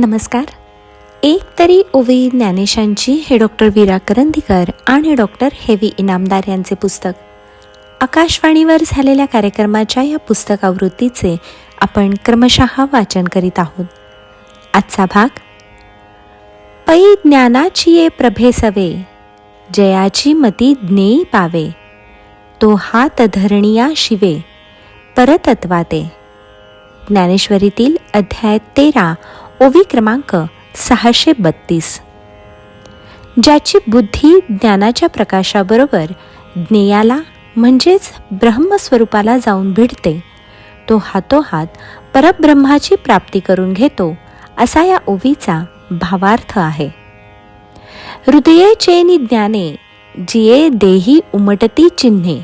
नमस्कार. एक तरी ओवी ज्ञानेशांची हे डॉक्टर वीरा करंदीकर आणि डॉक्टर हेवी इनामदार यांचे पुस्तक. आकाशवाणीवर झालेल्या कार्यक्रमाच्या या पुस्तक आवृत्तीचे आपण क्रमशः वाचन करीत आहोत. आजचा भाग पै ज्ञानाची ये प्रभे सवे जयाची मती ज्ञेयी पावे तो हात धरणिया शिवे परतत्वाते. ज्ञानेश्वरीतील अध्याय तेरा ओवी क्रमांक सहाशे बत्तीस. ज्याची बुद्धी ज्ञानाच्या प्रकाशाबरोबर ज्ञेयाला म्हणजेच ब्रह्मस्वरूपाला जाऊन भिडते तो हातोहात परब्रह्माची प्राप्ती करून घेतो असा या ओवीचा भावार्थ आहे. हृदये चेनी ज्ञाने जिये देही उमटती चिन्हे.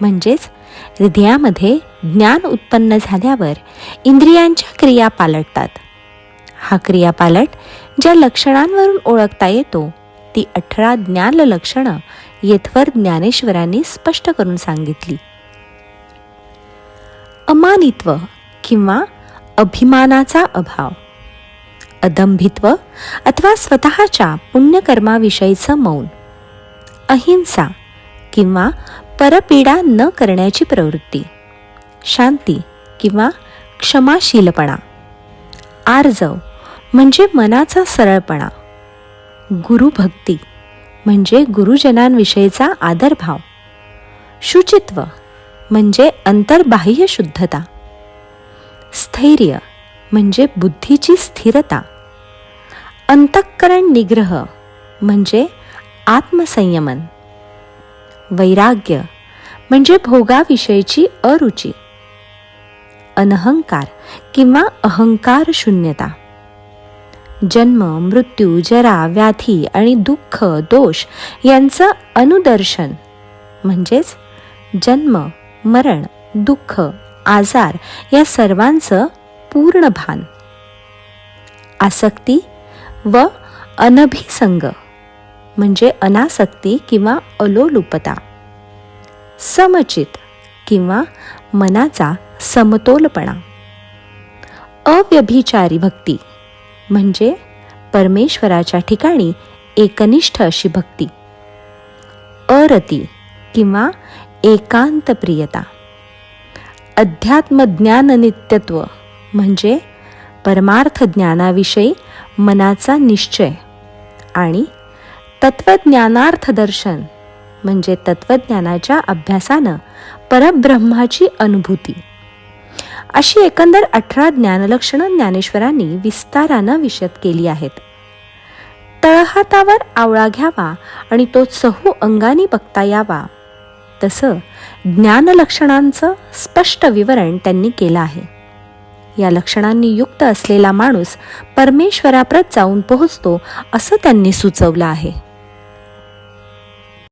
म्हणजेच हृदयामध्ये ज्ञान उत्पन्न झाल्यावर इंद्रियांच्या क्रिया पालटतात. हा क्रियापालट ज्या लक्षणांवरून ओळखता येतो ती अठरा ज्ञान लक्षणं येथवर ज्ञानेश्वरांनी स्पष्ट करून सांगितली. अमानित्व किंवा अभिमानाचा अभाव. अदंभित्व अथवा स्वतःच्या पुण्यकर्माविषयीचं मौन. अहिंसा किंवा परपीडा न करण्याची प्रवृत्ती. शांती किंवा क्षमाशीलपणा. आर्जव म्हणजे मनाचा सरळपणा. गुरुभक्ती म्हणजे गुरुजनांविषयीचा आदरभाव. शुचित्व म्हणजे अंतर्बाह्य शुद्धता. स्थैर्य म्हणजे बुद्धीची स्थिरता. अंतःकरण निग्रह म्हणजे आत्मसंयमन. वैराग्य म्हणजे भोगाविषयीची अरुची. अनहंकार किंवा अहंकार शून्यता. जन्म मृत्यू जरा व्याधी आणि दुःख दोष यांचं अनुदर्शन. म्हणजेच जन्म मरण दुःख आजार या सर्वांचं पूर्ण भान आसक्ती व अनभिसंग. म्हणजे अनासक्ती किंवा अलोलुपता. समचित किंवा मनाचा समतोलपणा. अव्यभिचारी भक्ती. म्हणजे परमेश्वराच्या ठिकाणी एकनिष्ठ अशी भक्ती. अरती किंवा एकांत प्रियता अध्यात्मज्ञान नित्यत्व म्हणजे परमार्थ ज्ञानाविषयी मनाचा निश्चय आणि तत्वज्ञानार्थ दर्शन म्हणजे तत्वज्ञानाच्या अभ्यासानं परब्रह्माची अनुभूती. अशी एकंदर अठरा ज्ञानलक्षणं ज्ञानेश्वरांनी विस्तारानं विशद केली आहेत. तळहातावर आवळा घ्यावा आणि तो चहू अंगानी बघता यावा. तसं ज्ञानलक्षणांचं स्पष्ट विवरण त्यांनी केलं आहे. या लक्षणांनी युक्त असलेला माणूस परमेश्वराप्रत जाऊन पोहोचतो असं त्यांनी सुचवलं आहे.